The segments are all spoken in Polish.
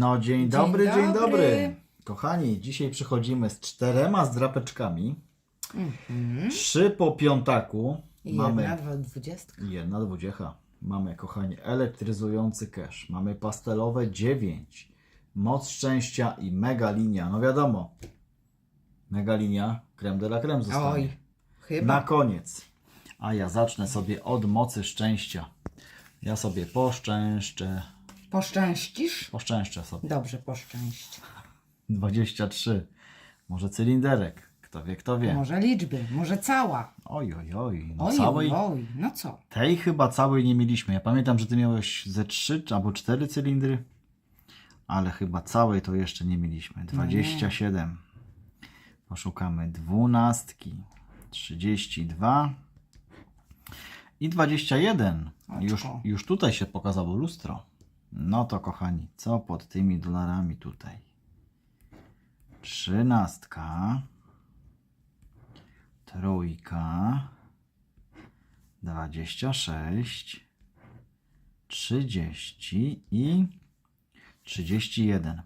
No dzień dobry, dzień dobry. dobry. Kochani, dzisiaj przychodzimy z czterema zdrapeczkami. Mhm. Trzy po piątaku. Jedna, Mamy dwa, dwudziestka. jedna dwudziecha. Mamy, kochani, elektryzujący cash. Mamy pastelowe 9. Moc szczęścia i mega linia. No wiadomo, mega linia, creme de la creme zostanie. Oj, chyba. Na koniec. A ja zacznę sobie od mocy szczęścia. Ja sobie poszczęszczę. Poszczęścisz? Poszczęszczę sobie. Dobrze, poszczęść. 23. Może cylinderek. Kto wie, kto wie. Może liczby, może cała. Oj, oj, oj. No Oj, całej, oj, no co? tej chyba całej nie mieliśmy. Ja pamiętam, że ty miałeś ze 3 albo 4 cylindry, ale chyba całej to jeszcze nie mieliśmy. 27. Poszukamy dwunastki. 32 i 21. Już, już tutaj się pokazało lustro. No to kochani, co pod tymi dolarami tutaj? Trzynastka. Trójka. Dwadzieścia sześć. Trzydzieści i trzydzieści jeden.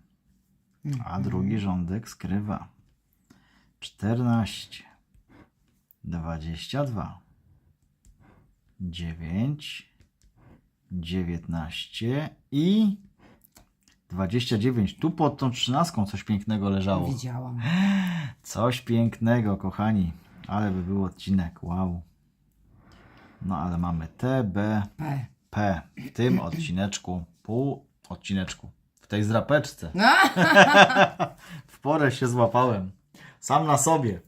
A drugi rządek skrywa. Czternaście. Dwadzieścia dwa. Dziewięć. Dziewiętnaście i 29. Tu pod tą trzynastką coś pięknego leżało. Widziałam. Coś pięknego, kochani. Ale by był odcinek. Wow. No ale mamy T, B, P. P. W tym odcineczku, pół odcineczku. W tej zrapeczce. No, W porę się złapałem. Sam na sobie.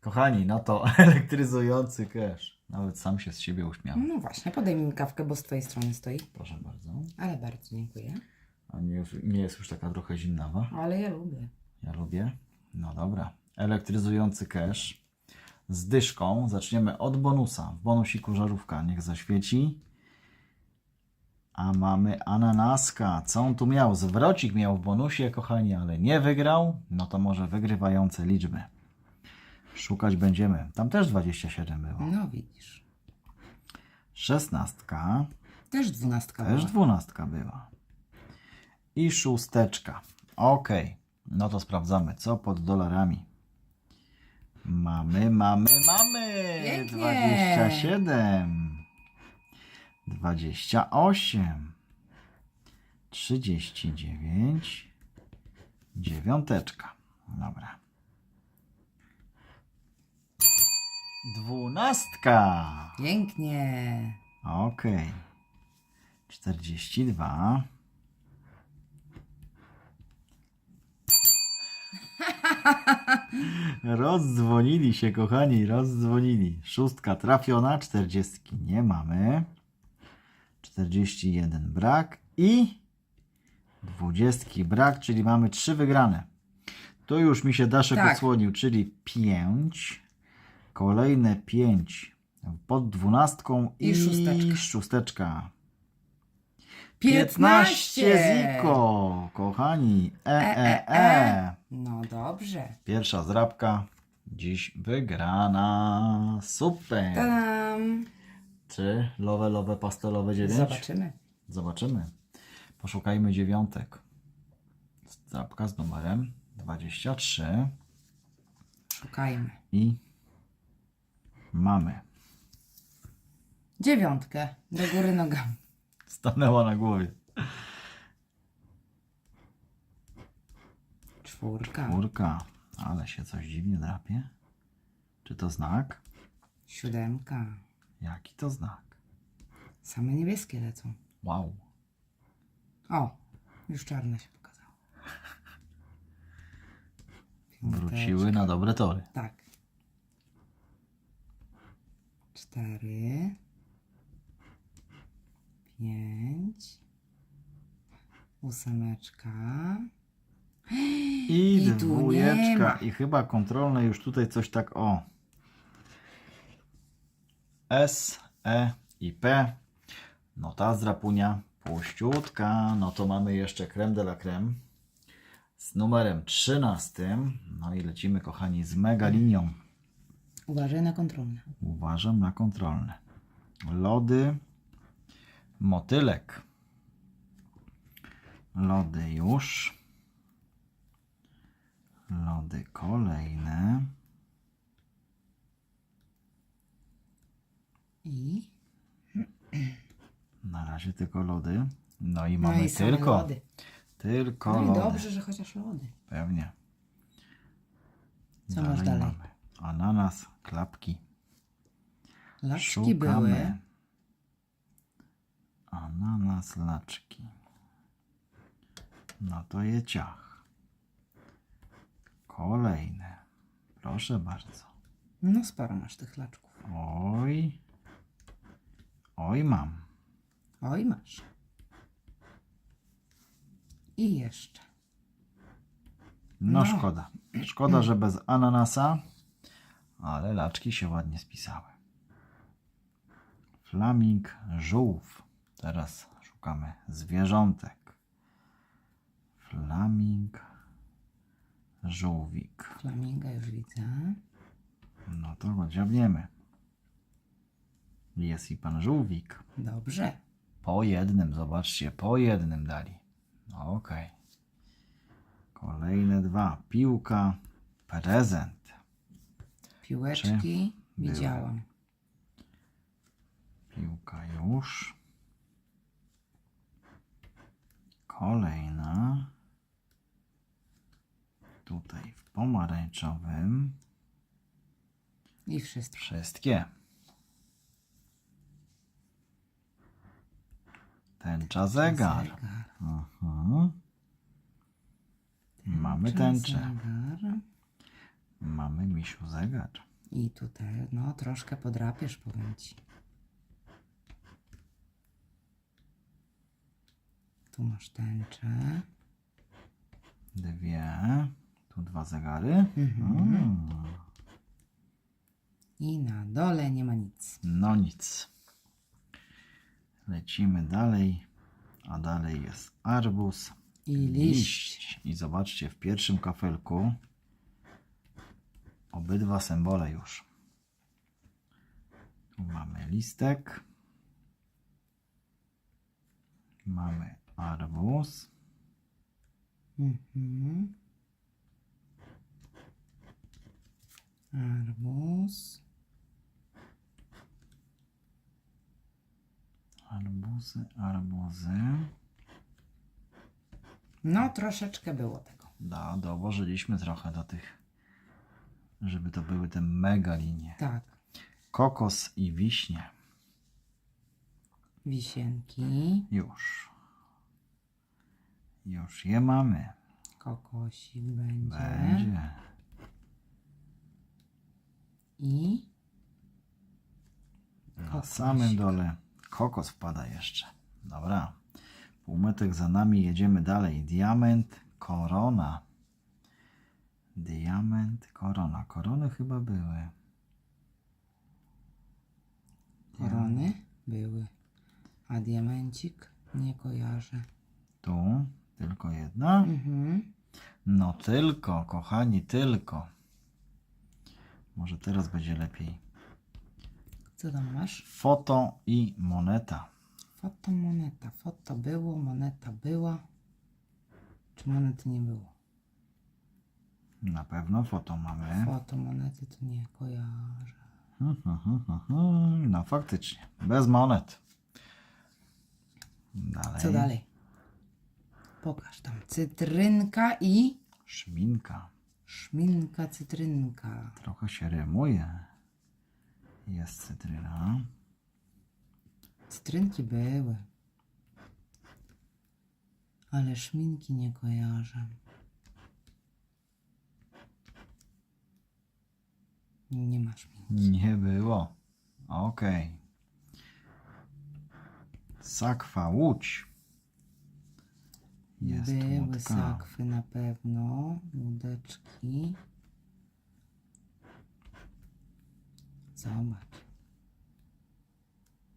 Kochani, no to elektryzujący cash. Nawet sam się z siebie uśmiałem. no właśnie, podaj mi kawkę, bo z twojej strony stoi. Proszę bardzo. Ale bardzo dziękuję. A nie, nie jest już taka trochę zimnawa. Ale ja lubię. Ja lubię. No dobra. Elektryzujący cash z dyszką. Zaczniemy od bonusa. W bonusiku żarówka niech zaświeci. A mamy ananaska. Co on tu miał? Zwrocik miał w bonusie, kochani, ale nie wygrał. No to może wygrywające liczby. Szukać będziemy. Tam też 27 było. No widzisz. Szesnastka. Też dwunastka Też była. dwunastka była. I szósteczka. Ok. No to sprawdzamy, co pod dolarami. Mamy, mamy, mamy! Pięknie. 27. 28. 39. Dziewiąteczka. Dobra. Dwunastka. Pięknie. Okej. 42. Rozdzwonili się, kochani, rozdzwonili. Szóstka trafiona, 40 nie mamy. 41 brak i 20 brak, czyli mamy trzy wygrane. Tu już mi się Daszek Tak. odsłonił, czyli 5. Kolejne 5 pod dwunastką i, I szósteczka. szósteczka. 15 ziko, kochani. E, E, e, e, e. e. No dobrze. Pierwsza zrabka dziś wygrana. Super. Tadam. Czy lowe, lowe, pastelowe dziewięć? Zobaczymy. Zobaczymy. Poszukajmy dziewiątek. Zdrabka z numerem 23 Szukajmy. i mamy. Dziewiątkę. Do góry nogami. Stanęła na głowie. Czwórka. Czwórka. Ale się coś dziwnie drapie. Czy to znak? Siódemka. Jaki to znak? Same niebieskie lecą. Wow. O, już czarne się pokazało. Wróciły na dobre tory. Tak. Cztery. Pięć. Ósemeczka. I, I dwójeczka. I chyba kontrolne już tutaj coś tak o. S, E i P. No ta zdrapunia puściutka. No to mamy jeszcze creme de la creme z numerem 13. No i lecimy kochani z mega linią. Uważaj na kontrolne. Uważam na kontrolne. Lody, motylek. Lody już. Lody kolejne. I, Na razie tylko lody. No i no mamy i same tylko. lody. Tylko No i lody. dobrze, że chociaż lody. Pewnie. Co masz dalej? mamy ananas, klapki. Laczki były. Szukamy. Ananas, laczki. No to je ciach. Kolejne. Proszę bardzo. No sporo masz tych laczków. Oj. Oj mam. Oj, masz. I jeszcze. No, No. szkoda. Szkoda, że bez ananasa, ale laczki się ładnie spisały. Flaming żółw. Teraz szukamy zwierzątek. Flaming żółwik. Flaminga już widzę. No to go dziabniemy. Jest i pan żółwik. Dobrze. Po jednym, zobaczcie, po jednym dali. No okej. Kolejne dwa. Piłka, prezent. Piłeczki były? widziałam. Piłka już. Kolejna. Tutaj w pomarańczowym. I wszystko. Wszystkie. Tęcza zegar. Zegar. Aha. Mamy tęczę. Zegar. Mamy misiu zegar. I tutaj, no troszkę podrapiesz, powiem ci. Tu masz tęczę. Dwie. Tu dwa zegary. Mhm. Mm. I na dole nie ma nic. No nic. Lecimy dalej. A dalej jest arbuz. I liść. I zobaczcie, w pierwszym kafelku obydwa symbole już. Tu mamy listek. Mamy arbuz. Mhm. Arbuz. Arbuzy, arbuzy. No, troszeczkę było tego. Da, dołożyliśmy trochę do tych, żeby to były te mega linie. Tak. Kokos i wiśnie. Wisienki, Już. Już je mamy. kokosik będzie. Będzie. I Na Kokosik. samym dole kokos wpada jeszcze. Dobra. Półmetek za nami, jedziemy dalej. Diament, korona. Diament, korona. Korony chyba były. korony były. A diamencik nie kojarzę. Tu tylko jedna. Mhm. No tylko, kochani, tylko. Może teraz będzie lepiej. Co tam masz? Foto i moneta. Foto, moneta. Foto było, moneta była. Czy monety nie było? Na pewno foto mamy. Foto, monety to nie kojarzę. Hmm, hmm, hmm. No faktycznie, bez monet. Dalej. Co dalej? Pokaż tam. Cytrynka i Szminka. szminka cytrynka. Trochę się rymuje. Jest cytryna. Cytrynki były. Ale szminki nie kojarzę. Nie ma szminki. Nie było. Okej. Sakwa Łódź. Jest Były łódka. sakwy na pewno. Łódeczki. Zobacz.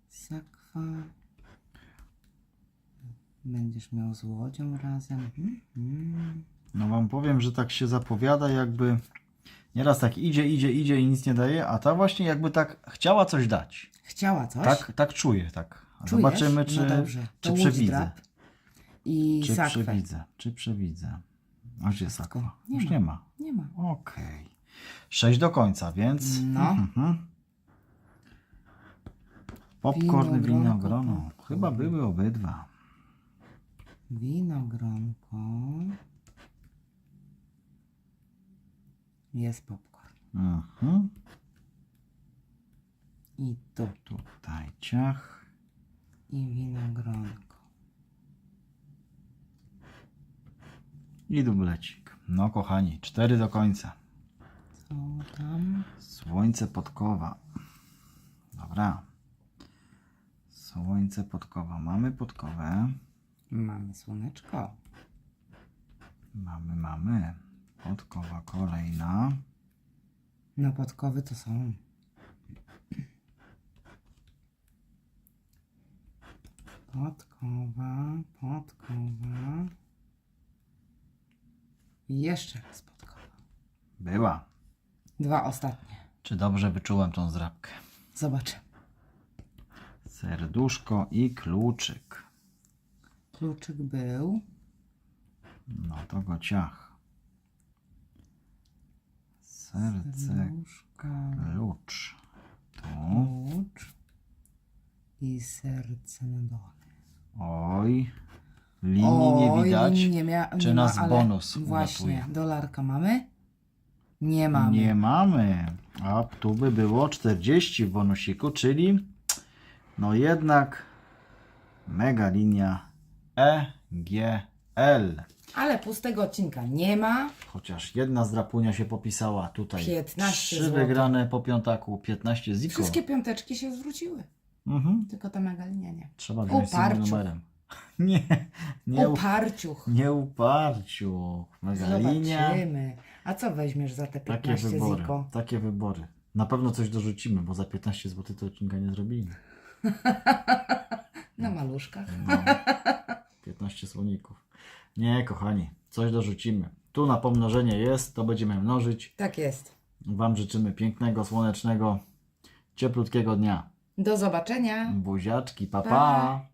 Sakwa. Będziesz miał z łodzią razem. Mhm. No wam powiem, że tak się zapowiada jakby nieraz tak idzie, idzie, idzie i nic nie daje, a ta właśnie jakby tak chciała coś dać. Chciała coś? Tak, tak czuję, tak. A Czujesz? Zobaczymy, czy, no dobrze. czy To przewidzę. i Czy sakwę. przewidzę? Czy przewidzę? A gdzie sakwa? Nie Już ma. nie ma. Nie ma. Okej. Sześć do końca, więc. No. Mhm. Popcorn Winogronko, winogrono. popcorn. Chyba były obydwa. Winogronko. Jest popcorn. Mhm. I tu. Tutaj ciach. I winogronko. I dublecik. No kochani, cztery do końca. Co tam? Słońce podkowa. Dobra. Słońce podkowa. Mamy podkowę. Mamy słoneczko. Mamy, mamy. Podkowa kolejna. No podkowy to są. Podkowa, podkowa. I jeszcze raz podkowa. Była. Dwa ostatnie. Czy dobrze wyczułem tą zdrabkę? Zobaczę. Serduszko i kluczyk. Kluczyk był. No to go ciach. Serce, klucz. Tu. klucz. I serce na dole. Oj. Linii nie Oj, widać. linii nie mia- Czy nie nas ale bonus Właśnie, uratuje? dolarka mamy? Nie mamy. Nie mamy. A tu by było 40 w bonusiku, czyli no jednak mega linia EGL. Ale pustego odcinka nie ma. Chociaż jedna zdrapunia się popisała tutaj. 15 Trzy złotych. wygrane po piątaku, 15 ziko. Wszystkie piąteczki się zwróciły. Mhm. Tylko ta mega linia nie. Trzeba wziąć z innym Uparciu. numerem. Nie, nie, u, Oparciuch. nie uparciu. Mega linia. Zobaczymy. A co weźmiesz za te Takie 15 wybory. ziko? Takie wybory. Na pewno coś dorzucimy, bo za 15 zł to odcinka nie zrobimy. Na maluszkach. No, 15 słoników. Nie, kochani, coś dorzucimy. Tu na pomnożenie jest, to będziemy mnożyć. Tak jest. Wam życzymy pięknego, słonecznego, cieplutkiego dnia. Do zobaczenia. Buziaczki, pa pa! Pa.